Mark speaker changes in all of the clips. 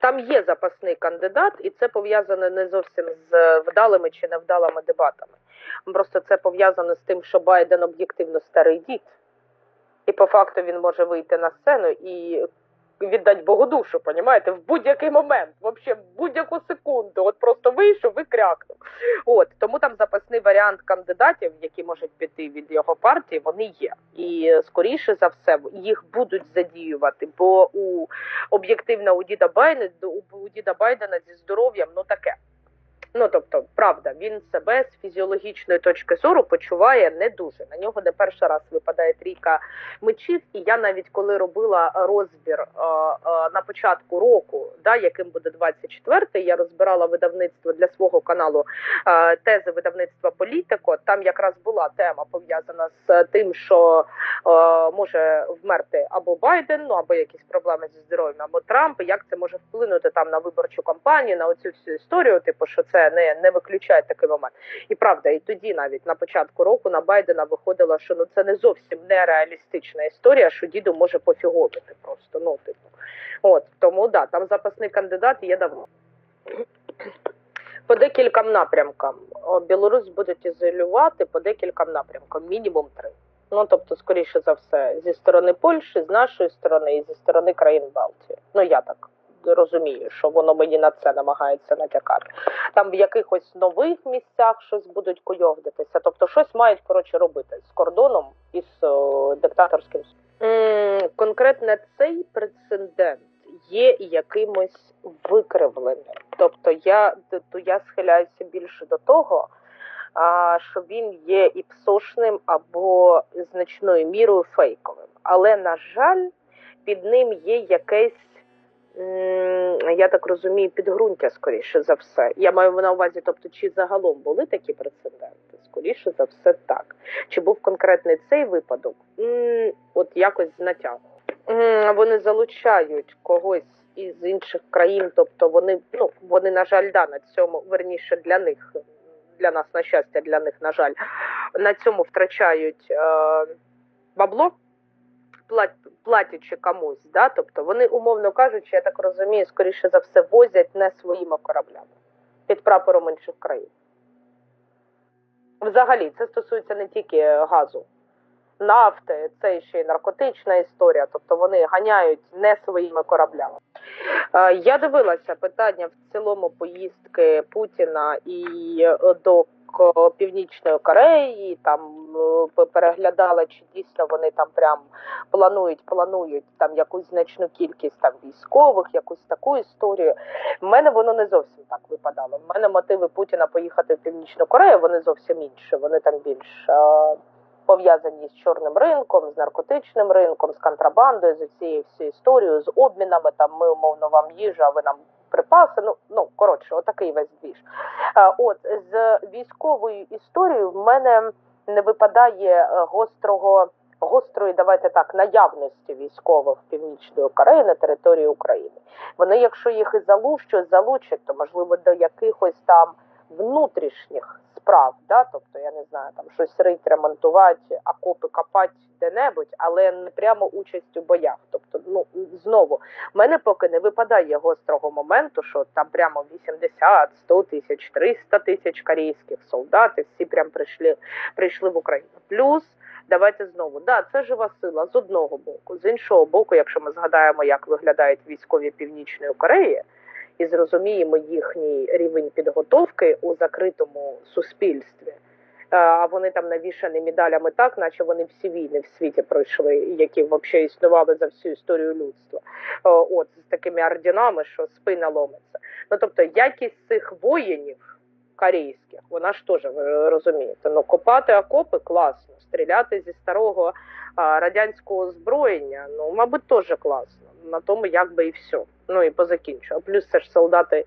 Speaker 1: Там є запасний кандидат, і це пов'язане не зовсім з вдалими чи невдалими дебатами. Просто це пов'язане з тим, що Байден об'єктивно старий дід, і по факту він може вийти на сцену і віддати Богу душу, понімаєте, в будь-який момент, взагалі в будь-яку секунду. От просто вийшов і крякнув. От тому там запасний варіант кандидатів, які можуть піти від його партії, вони є. І скоріше за все їх будуть задіювати, бо у об'єктивно у діда Байдена, у діда Байдена зі здоров'ям ну таке. Ну тобто, правда, він себе з фізіологічної точки зору почуває не дуже. На нього не перший раз випадає трійка мечів. І я навіть коли робила розбір е, е, на початку року, да, яким буде 24-й, я розбирала видавництво для свого каналу е, тези видавництва Політико. Там якраз була тема пов'язана з тим, що може вмерти або Байден, ну або якісь проблеми зі здоров'ям, або Трамп. Як це може вплинути там на виборчу кампанію, на оцю всю історію? Типу, що це не не виключає такий момент. І правда, і тоді навіть на початку року на Байдена виходило, що ну це не зовсім нереалістична історія, що діду може пофіговити просто. Ну типу, от тому да, там запасний кандидат є давно. По декільком напрямкам Білорусь будуть ізолювати по декільком напрямкам, мінімум три. Ну тобто, скоріше за все, зі сторони Польщі, з нашої сторони і зі сторони країн Балтії. Ну я так розумію, що воно мені на це намагається натякати. Там в якихось нових місцях щось будуть койовдитися, тобто щось мають коротше робити з кордоном і з о, диктаторським М, конкретно цей прецедент є якимось викривленим. Тобто я то я схиляюся більше до того. А що він є і псошним або значною мірою фейковим, але на жаль, під ним є якесь я так розумію, підґрунтя, скоріше за все. Я маю на увазі, тобто, чи загалом були такі прецеденти? Скоріше за все, так. Чи був конкретний цей випадок? От якось з натягом. Вони залучають когось із інших країн, тобто вони, ну вони, на жаль, да, на цьому верніше для них, для нас, на щастя, для них, на жаль, на цьому втрачають е, бабло платячи комусь, да? тобто вони, умовно кажучи, я так розумію, скоріше за все, возять не своїми кораблями під прапором інших країн. Взагалі, це стосується не тільки газу, нафти, це ще й наркотична історія, тобто вони ганяють не своїми кораблями. Е, я дивилася питання в цілому поїздки Путіна і до Північної Кореї, там е, переглядала, чи дійсно вони там прям планують, планують там якусь значну кількість там військових, якусь таку історію. В мене воно не зовсім так випадало. В мене мотиви Путіна поїхати в Північну Корею, вони зовсім інші. Вони там більш е, пов'язані з чорним ринком, з наркотичним ринком, з контрабандою, з цією всією історією, з обмінами. Там ми умовно вам їжу, а ви нам припаси. Ну ну коротше, отакий весь двіж. От з військовою історією в мене не випадає е, гострого. Гострої, давайте так, наявності військових північної Кореї на території України. Вони, якщо їх і залучать, залучать, то можливо до якихось там внутрішніх справ, да, тобто я не знаю, там щось рить, ремонтувати, окопи копати де-небудь, але не прямо участь у боях. Тобто, ну знову в мене поки не випадає гострого моменту, що там прямо 80, 100 тисяч, 300 тисяч корейських солдат, всі прям прийшли, прийшли в Україну. Плюс. Давайте знову да, це жива сила з одного боку, з іншого боку, якщо ми згадаємо, як виглядають військові північної Кореї, і зрозуміємо їхній рівень підготовки у закритому суспільстві. А вони там навішані медалями так, наче вони всі війни в світі пройшли, які взагалі існували за всю історію людства. От з такими орденами, що спина ломиться. Ну тобто, якість цих воїнів корейських, вона ж теж розумієте. Ну копати окопи класно, стріляти зі старого радянського озброєння, ну мабуть, теж класно. На тому якби і все. Ну і позакінчу. А плюс це ж солдати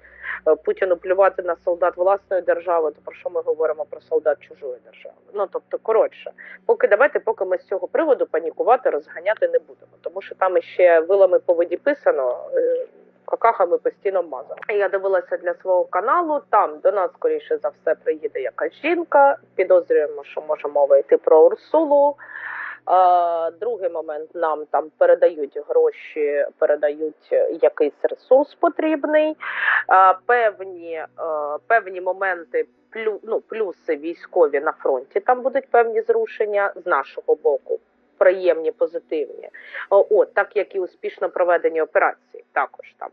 Speaker 1: е, Путіну плювати на солдат власної держави, то про що ми говоримо про солдат чужої держави? Ну тобто, коротше, поки давайте, поки ми з цього приводу панікувати, розганяти не будемо, тому що там іще вилами по воді писано. Е, какахами постійно мазав. Я дивилася для свого каналу. Там до нас скоріше за все приїде якась жінка. Підозрюємо, що може мова йти про Урсулу. Другий момент нам там передають гроші, передають якийсь ресурс потрібний. Певні, певні моменти, ну, плюси військові на фронті. Там будуть певні зрушення з нашого боку. Приємні, позитивні, от так як і успішно проведені операції, також там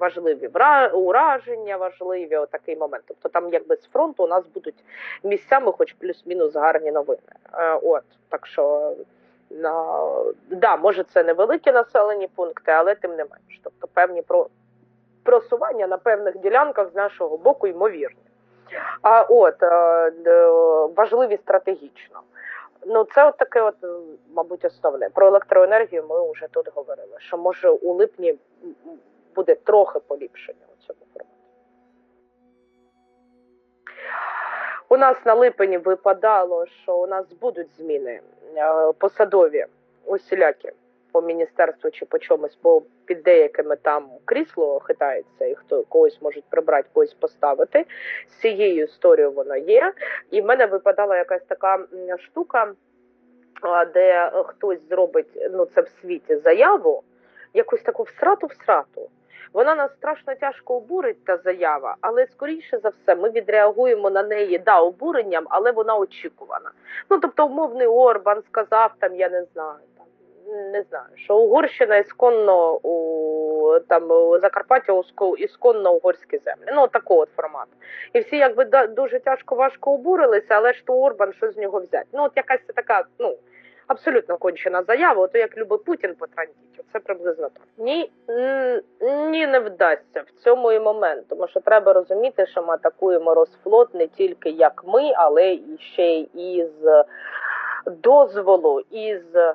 Speaker 1: важливі ураження, важливі отакий момент. Тобто там якби з фронту у нас будуть місцями, хоч плюс-мінус гарні новини. Е, От так що на да, може це невеликі населені пункти, але тим не менш. Тобто певні про просування на певних ділянках з нашого боку ймовірні. А от е, важливі стратегічно. Ну, це от таке, от, мабуть, основне. Про електроенергію ми вже тут говорили, що може у липні буде трохи поліпшення у цьому форматі. У нас на липені випадало, що у нас будуть зміни е, посадові усілякі по міністерству чи по чомусь, бо під деякими там крісло хитається, і хто когось можуть прибрати, когось поставити. З цією історією воно є. І в мене випадала якась така штука, де хтось зробить ну це в світі заяву, якусь таку всрату всрату. Вона нас страшно тяжко обурить, та заява, але скоріше за все ми відреагуємо на неї да обуренням, але вона очікувана. Ну тобто, умовний Орбан сказав там, я не знаю, там не знаю, що Угорщина ісконно у там у Закарпаття ісконно угорські землі. Ну такого от формату. І всі якби дуже тяжко важко обурилися, але ж то Орбан що з нього взяти? Ну от якась така, ну. Абсолютно кончена заява, ото як любить Путін потрандіть, це приблизно так. Ні, ні, не вдасться в цьому і момент, тому що треба розуміти, що ми атакуємо Росфлот не тільки як ми, але і ще й із дозволу, із е,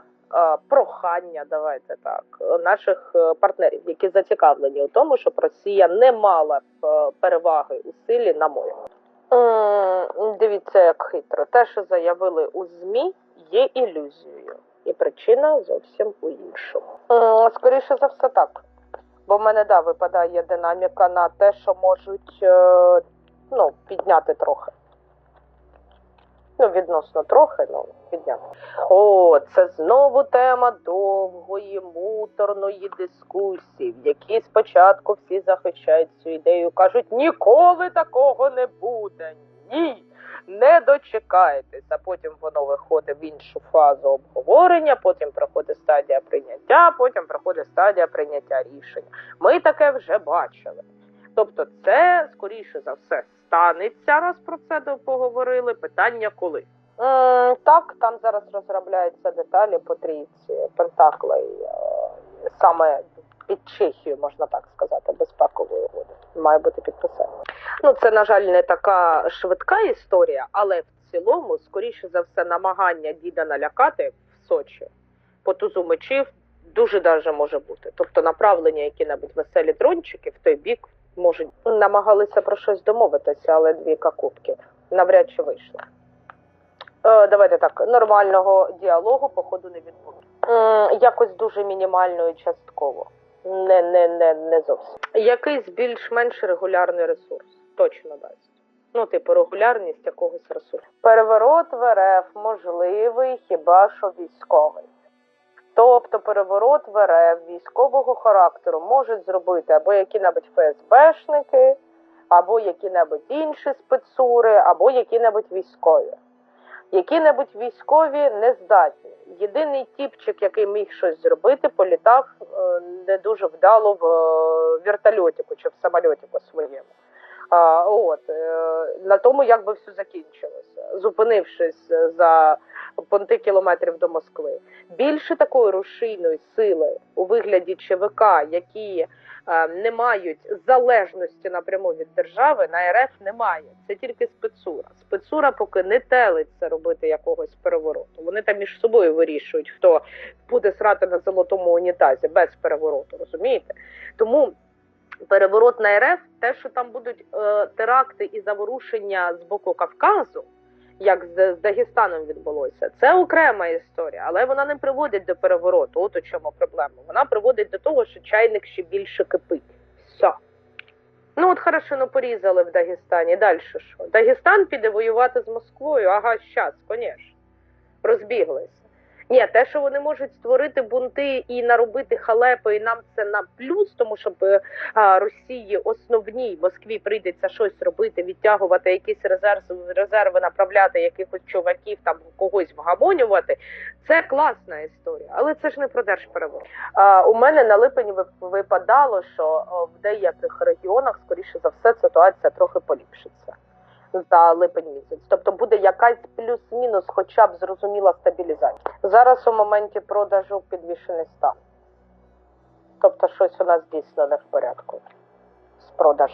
Speaker 1: прохання, давайте так, наших е, партнерів, які зацікавлені у тому, щоб Росія не мала е, переваги у силі на морі. Дивіться, як хитро. Те, що заявили у ЗМІ, є ілюзією, і причина зовсім у іншому. Скоріше за все, так. Бо в мене да випадає динаміка на те, що можуть е, ну, підняти трохи. Ну, відносно трохи, ну підняти. О, це знову тема довгої, муторної дискусії, в якій спочатку всі захищають цю ідею, кажуть, ніколи такого не буде. Ні. Не дочекаєтесь, потім воно виходить в іншу фазу обговорення, потім проходить стадія прийняття, потім проходить стадія прийняття рішення. Ми таке вже бачили. Тобто, це скоріше за все станеться, раз про це поговорили. Питання коли? М, так, там зараз розробляються деталі по трійці е, саме під Чехію, можна так сказати, безпекової угоди. Має бути підписано. Ну, це, на жаль, не така швидка історія, але в цілому, скоріше за все, намагання діда налякати в Сочі по тузу мечів дуже даже може бути. Тобто направлення які-небудь веселі дрончики в той бік можуть намагалися про щось домовитися, але двійка кубків навряд чи вийшло. Е, давайте так, нормального діалогу, походу, не відбулося. Якось дуже мінімально і частково. Не, не, не, не зовсім. Якийсь більш-менш регулярний ресурс точно дасть. Ну, типу, регулярність якогось ресурсу. Переворот в РФ можливий хіба що військовий. Тобто переворот в РФ військового характеру можуть зробити або які-небудь ФСБшники, або які-небудь інші спецури, або які-небудь військові. Які-небудь військові не здатні. Єдиний тіпчик, який міг щось зробити, політав е, не дуже вдало в е, вертольотику чи в самольотику своєму. От, е, на тому, як би все закінчилося, зупинившись за понти кілометрів до Москви. Більше такої рушійної сили у вигляді ЧВК, які е, не мають залежності напряму від держави, на РФ немає. Це тільки спецура. Спецура поки не телиться робити якогось перевороту. Вони там між собою вирішують, хто буде срати на золотому унітазі без перевороту. Розумієте? Тому переворот на РФ, те, що там будуть е, теракти і заворушення з боку Кавказу. Як з, з Дагестаном відбулося, це окрема історія, але вона не приводить до перевороту. От у чому проблема. Вона приводить до того, що чайник ще більше кипить. Все. Ну от хорошо, ну порізали в Дагестані. Далі що? Дагестан піде воювати з Москвою. Ага, щас, звісно. Розбіглися. Ні, те, що вони можуть створити бунти і наробити халепи, і нам це на плюс, тому що е, Росії основній Москві прийдеться щось робити, відтягувати якісь резерви, резерви, направляти якихось чуваків, там когось вгамонювати. Це класна історія, але це ж не про держпереворот. У мене на липень випадало, що в деяких регіонах, скоріше за все, ситуація трохи поліпшиться за липень місяць. Тобто буде якась плюс-мінус, хоча б зрозуміла стабілізація. Зараз у моменті продажу підвішений стан. Тобто щось у нас дійсно не в порядку з продажем.